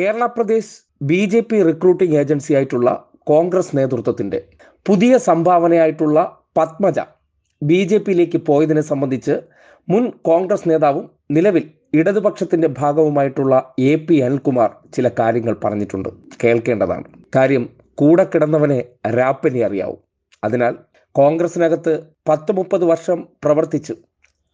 Kerala Pradesh B J P recruiting agency ആയിട്ടുള്ള കോൺഗ്രസ് നേതൃത്വത്തിന്റെ പുതിയ സംഭാവനയായിട്ടുള്ള പത്മജ ബി ജെ പിയിലേക്ക് പോയതിനെ സംബന്ധിച്ച് മുൻ കോൺഗ്രസ് നേതാവും നിലവിൽ ഇടതുപക്ഷത്തിന്റെ ഭാഗവുമായിട്ടുള്ള എ പി അനിൽകുമാർ ചില കാര്യങ്ങൾ പറഞ്ഞിട്ടുണ്ട്. കേൾക്കേണ്ടതാണ്. കാര്യം കൂടെ കിടന്നവനെ രാപ്പനി അറിയാവും. അതിനാൽ കോൺഗ്രസിനകത്ത് പത്ത് മുപ്പത് വർഷം പ്രവർത്തിച്ചു.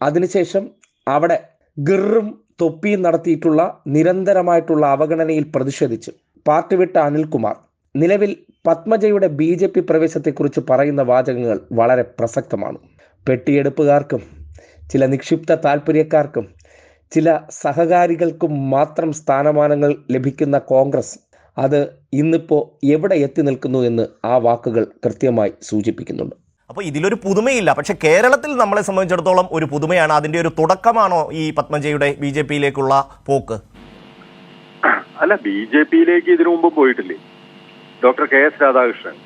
അതിനുശേഷം അവിടെ ഗിറും തൊപ്പിയും നടത്തിയിട്ടുള്ള നിരന്തരമായിട്ടുള്ള അവഗണനയിൽ പ്രതിഷേധിച്ച് പാർട്ടി വിട്ട അനിൽകുമാർ നിലവിൽ പത്മജയുടെ ബി ജെ പി പ്രവേശത്തെക്കുറിച്ച് പറയുന്ന വാചകങ്ങൾ വളരെ പ്രസക്തമാണ്. പെട്ടിയെടുപ്പുകാർക്കും ചില നിക്ഷിപ്ത താല്പര്യക്കാർക്കും ചില സഹകാരികൾക്കും മാത്രം സ്ഥാനമാനങ്ങൾ ലഭിക്കുന്ന കോൺഗ്രസ് അത് ഇന്നിപ്പോൾ എവിടെ എത്തി നിൽക്കുന്നു എന്ന് ആ വാക്കുകൾ കൃത്യമായി സൂചിപ്പിക്കുന്നുണ്ട്. അപ്പോൾ ഇതിലൊരു പുതുമയില്ല. പക്ഷെ കേരളത്തിൽ നമ്മളെ സംബന്ധിച്ചിടത്തോളം ഒരു പുതുമയാണ്. അതിന്റെ ഒരു തുടക്കമാണോ ഈ പത്മജയുടെ ബി ജെ പിയിലേക്കുള്ള പോക്ക്? അല്ല ബി ജെ പിയിലേക്ക് ഇതിനു മുമ്പ് പോയിട്ടില്ലേ? Doctor K S Radhakrishnan.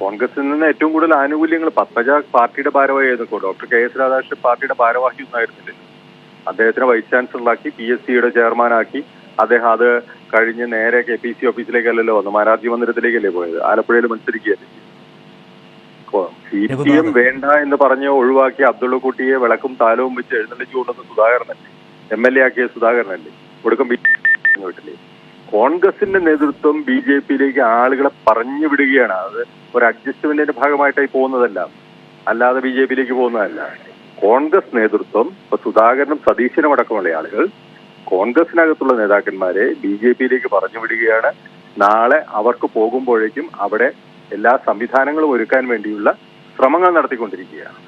കോൺഗ്രസിൽ നിന്ന് ഏറ്റവും കൂടുതൽ ആനുകൂല്യങ്ങൾ പത്മജ പാർട്ടിയുടെ ഭാരവാഹി ആയിരുന്നു ഡോക്ടർ കെ എസ് രാധാകൃഷ്ണൻ പാർട്ടിയുടെ ഭാരവാഹി ഒന്നും ആയിരുന്നില്ല? അദ്ദേഹത്തിനെ വൈസ് ചാൻസലറാക്കി പി എസ് സിയുടെ ചെയർമാനാക്കി. അദ്ദേഹം അത് കഴിഞ്ഞ് നേരെ കെ പി സി ഓഫീസിലേക്കല്ലല്ലോ വന്നു മാരാർജി മന്ദിരത്തിലേക്കല്ലേ പോയത്? ആലപ്പുഴയിൽ മത്സരിക്കുകയല്ലേ സി പി എം വേണ്ട എന്ന് പറഞ്ഞ് ഒഴിവാക്കി അബ്ദുള്ള കുട്ടിയെ വിളക്കും താലവും വെച്ച് എഴുന്നള്ളിച്ചു കൊണ്ടുവന്ന സുധാകരനല്ലേ? എം എൽ എ ആക്കിയ സുധാകരനല്ലേ? ഒടുക്കം ബി വീട്ടിൽ. കോൺഗ്രസിന്റെ നേതൃത്വം ബി ജെ പിയിലേക്ക് ആളുകളെ പറഞ്ഞു വിടുകയാണ്. അത് ഒരു അഡ്ജസ്റ്റ്മെന്റിന്റെ ഭാഗമായിട്ടായി പോകുന്നതല്ല. അല്ലാതെ ബി ജെ പിയിലേക്ക് പോകുന്നതല്ല. കോൺഗ്രസ് നേതൃത്വം ഇപ്പൊ സുധാകരനും സതീശനും അടക്കമുള്ള ആളുകൾ കോൺഗ്രസിനകത്തുള്ള നേതാക്കന്മാരെ ബി ജെ പിയിലേക്ക് പറഞ്ഞു വിടുകയാണ്. നാളെ അവർക്ക് പോകുമ്പോഴേക്കും അവിടെ എല്ലാ സംവിധാനങ്ങളും ഒരുക്കാൻ വേണ്ടിയുള്ള ശ്രമങ്ങൾ നടത്തിക്കൊണ്ടിരിക്കുകയാണ്.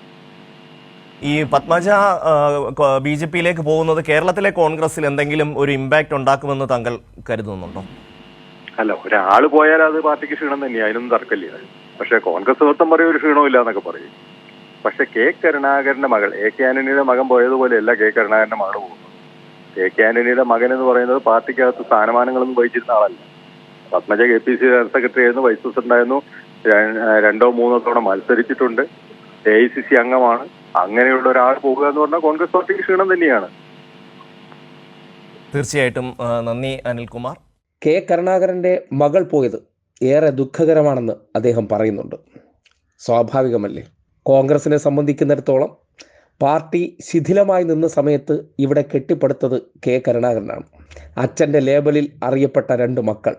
ഈ പത്മജ ബി ജെ പിയിലേക്ക് പോകുന്നത് കേരളത്തിലെ കോൺഗ്രസിൽ എന്തെങ്കിലും ഒരു ഇമ്പാക്റ്റ് ഉണ്ടാക്കുമെന്ന് താങ്കൾ കരുതുന്നുണ്ടോ? അല്ല ഒരാൾ പോയാൽ അത് പാർട്ടിക്ക് ക്ഷീണം തന്നെയാണ് അതിനൊന്നും തർക്കമില്ല. പക്ഷെ കോൺഗ്രസ് നേതൃത്വം പറയും ഒരു ക്ഷീണമില്ല എന്നൊക്കെ പറയും. പക്ഷെ കെ കരുണാകരന്റെ മകൾ എ കെ ആന്റണിയുടെ മകൻ പോയതുപോലെയല്ല കെ കരുണാകരന്റെ മകൾ പോകുന്നത്. കെ കെ ആന്റണിയുടെ മകൻ എന്ന് പറയുന്നത് പാർട്ടിക്കകത്ത് സ്ഥാനമാനങ്ങളൊന്നും വഹിച്ചിരുന്ന ആളല്ല. Padmaja K P C secretary ആയിരുന്നു വൈസ് പ്രസിഡന്റ് ആയിരുന്നു രണ്ടോ മൂന്നോ തവണ മത്സരിച്ചിട്ടുണ്ട്. എ ഐ സി സി അംഗമാണ്. അങ്ങനെയുള്ള ഒരാൾ പോകുക എന്ന് പറഞ്ഞാൽ കോൺഗ്രസ് പാർട്ടിക്ക് ക്ഷീണം തന്നെയാണ്. തീർച്ചയായിട്ടും നന്ദി അനിൽകുമാർ. കെ കരുണാകരന്റെ മകൾ പോയത് ഏറെ ദുഃഖകരമാണെന്ന് അദ്ദേഹം പറയുന്നുണ്ട്. സ്വാഭാവികമല്ലേ? കോൺഗ്രസിനെ സംബന്ധിക്കുന്നിടത്തോളം പാർട്ടി ശിഥിലമായി നിന്ന സമയത്ത് ഇവിടെ കെട്ടിപ്പടുത്തത് കെ കരുണാകരനാണ്. അച്ഛന്റെ ലേബലിൽ അറിയപ്പെട്ട രണ്ട് മക്കൾ.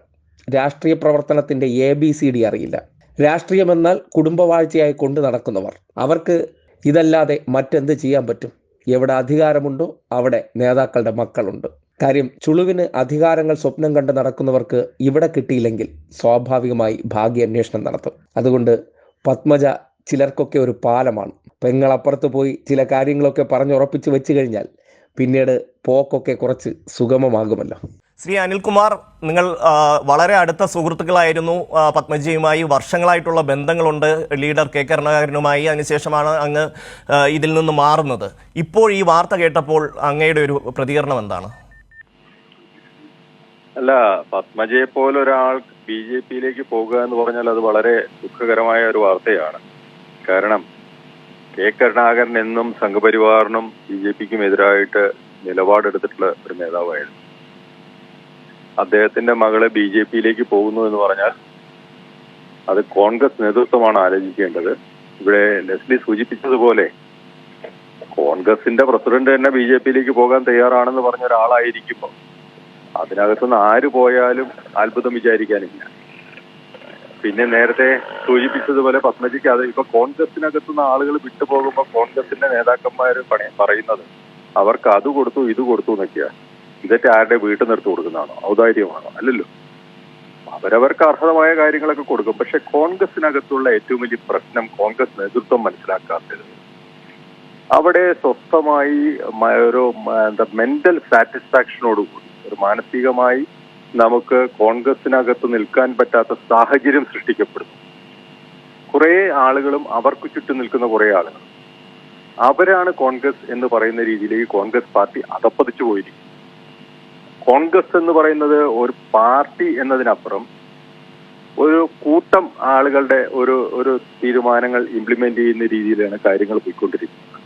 രാഷ്ട്രീയ പ്രവർത്തനത്തിന്റെ എ ബി സി ഡി അറിയില്ല. രാഷ്ട്രീയമെന്നാൽ കുടുംബവാഴ്ചയായി കൊണ്ടു നടക്കുന്നവർ. അവർക്ക് ഇതല്ലാതെ മറ്റെന്ത് ചെയ്യാൻ പറ്റും? എവിടെ അധികാരമുണ്ടോ അവിടെ നേതാക്കളുടെ മക്കളുണ്ട്. കാര്യം ചുളുവിന് അധികാരങ്ങൾ സ്വപ്നം കണ്ട് നടക്കുന്നവർക്ക് ഇവിടെ കിട്ടിയില്ലെങ്കിൽ സ്വാഭാവികമായി ഭാഗ്യാന്വേഷണം നടത്തും. അതുകൊണ്ട് പത്മജ ചിലർക്കൊക്കെ ഒരു പാലമാണ്. പെങ്ങളപ്പുറത്ത് പോയി ചില കാര്യങ്ങളൊക്കെ പറഞ്ഞുറപ്പിച്ച് വെച്ച് കഴിഞ്ഞാൽ പിന്നീട് പോക്കൊക്കെ കുറച്ച് സുഗമമാകുമല്ലോ. ശ്രീ അനിൽകുമാർ നിങ്ങൾ വളരെ അടുത്ത സുഹൃത്തുക്കളായിരുന്നു. പത്മജിയുമായി വർഷങ്ങളായിട്ടുള്ള ബന്ധങ്ങളുണ്ട്. ലീഡർ കെ കരുണാകരനുമായി അതിനുശേഷമാണ് അങ്ങ് ഇതിൽ നിന്ന് മാറുന്നത്. ഇപ്പോൾ ഈ വാർത്ത കേട്ടപ്പോൾ അങ്ങയുടെ ഒരു പ്രതികരണം എന്താണ്? അല്ല പത്മജയെ പോലെ ഒരാൾ ബി ജെ പിയിലേക്ക് പോകുക എന്ന് പറഞ്ഞാൽ അത് വളരെ ദുഃഖകരമായ ഒരു വാർത്തയാണ്. കാരണം കെ കരുണാകരൻ എന്നും സംഘപരിവാറിനും ബി ജെ പിക്കും എതിരായിട്ട് നിലപാടെടുത്തിട്ടുള്ള ഒരു നേതാവായിരുന്നു. അദ്ദേഹത്തിന്റെ മകളെ ബി ജെ പിയിലേക്ക് പോകുന്നു എന്ന് പറഞ്ഞാൽ അത് കോൺഗ്രസ് നേതൃത്വമാണ് ആലോചിക്കേണ്ടത്. ഇവിടെ ലെസ്ലി സൂചിപ്പിച്ചതുപോലെ കോൺഗ്രസിന്റെ പ്രസിഡന്റ് തന്നെ ബി ജെ പിയിലേക്ക് പോകാൻ തയ്യാറാണെന്ന് പറഞ്ഞ ഒരാളായിരിക്കുമ്പോൾ അതിനകത്തുനിന്ന് ആര് പോയാലും അത്ഭുതം വിചാരിക്കാനില്ല. പിന്നെ നേരത്തെ സൂചിപ്പിച്ചതുപോലെ പത്മജിക്ക് അത് ഇപ്പൊ കോൺഗ്രസിനകത്തുനിന്ന് ആളുകൾ വിട്ടുപോകുമ്പോൾ കോൺഗ്രസിന്റെ നേതാക്കന്മാർ പറയുന്നത് അവർക്ക് അത് കൊടുത്തു ഇത് കൊടുത്തു എന്നൊക്കെയാണ് ഇതൊക്കെ ആരുടെ വീട്ടിൽ നിർത്തി കൊടുക്കുന്നതാണോ? ഔദാര്യമാണോ? അല്ലല്ലോ. അവരവർക്ക് അർഹതമായ കാര്യങ്ങളൊക്കെ കൊടുക്കും. പക്ഷെ കോൺഗ്രസിനകത്തുള്ള ഏറ്റവും വലിയ പ്രശ്നം കോൺഗ്രസ് നേതൃത്വം മനസ്സിലാക്കാത്തത്. അവിടെ സ്വസ്ഥമായി ഒരു എന്താ മെന്റൽ സാറ്റിസ്ഫാക്ഷനോടുകൂടി ഒരു മാനസികമായി നമുക്ക് കോൺഗ്രസിനകത്ത് നിൽക്കാൻ പറ്റാത്ത സാഹചര്യം സൃഷ്ടിക്കപ്പെടുന്നു. കുറെ ആളുകളും അവർക്ക് ചുറ്റും നിൽക്കുന്ന കുറെ ആളുകൾ അവരാണ് കോൺഗ്രസ് എന്ന് പറയുന്ന രീതിയിലേക്ക് കോൺഗ്രസ് പാർട്ടി അതപ്പതിച്ചു പോയിരിക്കും കോൺഗ്രസ് എന്ന് പറയുന്നത് ഒരു പാർട്ടി എന്നതിനപ്പുറം ഒരു കൂട്ടം ആളുകളുടെ ഒരു ഒരു തീരുമാനങ്ങൾ ഇംപ്ലിമെന്റ് ചെയ്യുന്ന രീതിയിലാണ് കാര്യങ്ങൾ പോയിക്കൊണ്ടിരിക്കുന്നത്.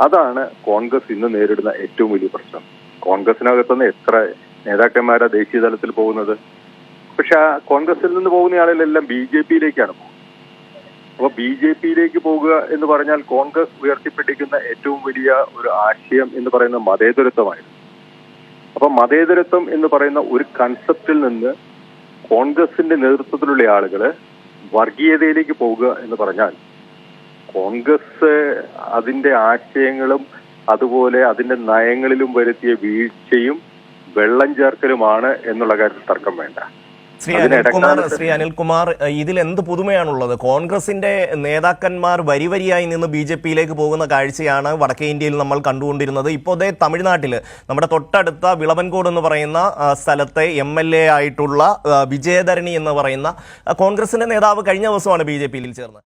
അതാണ് കോൺഗ്രസ് ഇന്ന് നേരിടുന്ന ഏറ്റവും വലിയ പ്രശ്നം. കോൺഗ്രസിനകത്തുനിന്ന് എത്ര നേതാക്കന്മാരാ ദേശീയ തലത്തിൽ പോകുന്നത്? പക്ഷെ ആ കോൺഗ്രസിൽ നിന്ന് പോകുന്ന ആളുകളെല്ലാം ബി ജെ പിയിലേക്കാണ് പോകുന്നത്. അപ്പൊ ബി ജെ പിയിലേക്ക് പോകുക എന്ന് പറഞ്ഞാൽ കോൺഗ്രസ് ഉയർത്തിപ്പിടിക്കുന്ന ഏറ്റവും വലിയ ഒരു ആശയം എന്ന് പറയുന്ന മതേതരത്വമായിരുന്നു. അപ്പൊ മതേതരത്വം എന്ന് പറയുന്ന ഒരു കൺസെപ്റ്റിൽ നിന്ന് കോൺഗ്രസിന്റെ നേതൃത്വത്തിലുള്ള ആളുകൾ വർഗീയതയിലേക്ക് പോവുക എന്ന് പറഞ്ഞാൽ കോൺഗ്രസ് അതിന്റെ ആശയങ്ങളും അതുപോലെ അതിന്റെ നയങ്ങളിലും വരുത്തിയ വീഴ്ചയും വെള്ളം ചേർക്കലുമാണ് എന്നുള്ള കാര്യത്തിൽ തർക്കം വേണ്ട. ശ്രീ അനിൽകുമാർ ശ്രീ അനിൽകുമാർ ഇതിൽ എന്ത് പുതുമയാണുള്ളത്? കോൺഗ്രസിന്റെ നേതാക്കന്മാർ വരി വരിയായി നിന്ന് ബി ജെ പിയിലേക്ക് പോകുന്ന കാഴ്ചയാണ് വടക്കേ ഇന്ത്യയിൽ നമ്മൾ കണ്ടുകൊണ്ടിരുന്നത്. ഇപ്പോൾ അതേ തമിഴ്നാട്ടിൽ നമ്മുടെ തൊട്ടടുത്ത വിളവൻകോട് എന്ന് പറയുന്ന സ്ഥലത്തെ എം എൽ എ ആയിട്ടുള്ള വിജയധരണി എന്ന് പറയുന്ന കോൺഗ്രസിന്റെ നേതാവ് കഴിഞ്ഞ ദിവസമാണ് ബി ജെ പിയിൽ ചേർന്നത്.